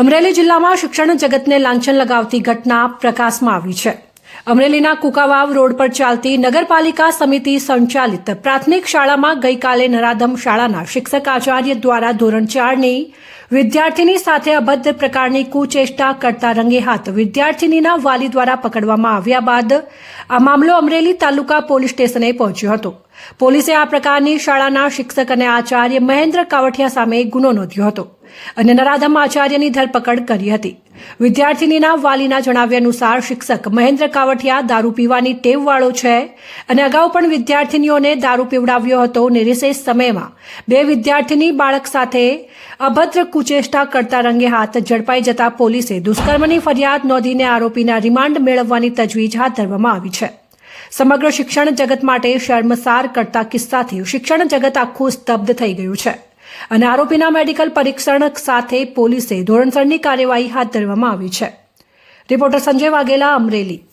અમરેલી જિલ્લામાં શિક્ષણ જગતને લાંછન લગાવતી ઘટના પ્રકાશમાં આવી છે. અમરેલીના કુકાવાવ રોડ પર ચાલતી નગરપાલિકા સમિતિ સંચાલિત પ્રાથમિક શાળામાં ગઈકાલે નરાધમ શાળાના શિક્ષક આચાર્ય દ્વારા ધોરણ ચારની વિદ્યાર્થીની સાથે અભદ્ર પ્રકારની કુચેષ્ટા કરતા રંગે હાથ વિદ્યાર્થીનીના વાલી દ્વારા પકડવામાં આવ્યા બાદ આ મામલો અમરેલી તાલુકા પોલીસ સ્ટેશને પહોંચ્યો હતો. પોલીસે આ પ્રકારની શાળાના શિક્ષક અને આચાર્ય મહેન્દ્ર કાવઠિયા સામે ગુનો નોંધ્યો હતો અને નરાધમ આચાર્યની ધરપકડ કરી હતી. વિદ્યાર્થીનીના વાલીના જણાવ્યા અનુસાર શિક્ષક મહેન્દ્ર કાવઠિયા દારૂ પીવાની ટેવવાળો છે અને અગાઉ પણ વિદ્યાર્થીનીઓને દારૂ પીવડાવ્યો હતો અને રિસેસ સમયમાં બે વિદ્યાર્થીની બાળક સાથે અભદ્ર કુચેષ્ટા કરતા રંગે હાથ ઝડપાઈ જતા પોલીસે દુષ્કર્મની ફરિયાદ નોંધીને આરોપીના રિમાન્ડ મેળવવાની તજવીજ હાથ ધરવામાં આવી છે. સમગ્ર શિક્ષણ જગત માટે શર્મસાર કરતા કિસ્સાથી શિક્ષણ જગત આખું સ્તબ્ધ થઈ ગયું છે. અને આરોપીના મેડિકલ પરીક્ષણ સાથે પોલીસે ધોરણસરની કાર્યવાહી હાથ ધરવામાં આવી છે. રિપોર્ટર સંજય વાઘેલા, અમરેલી.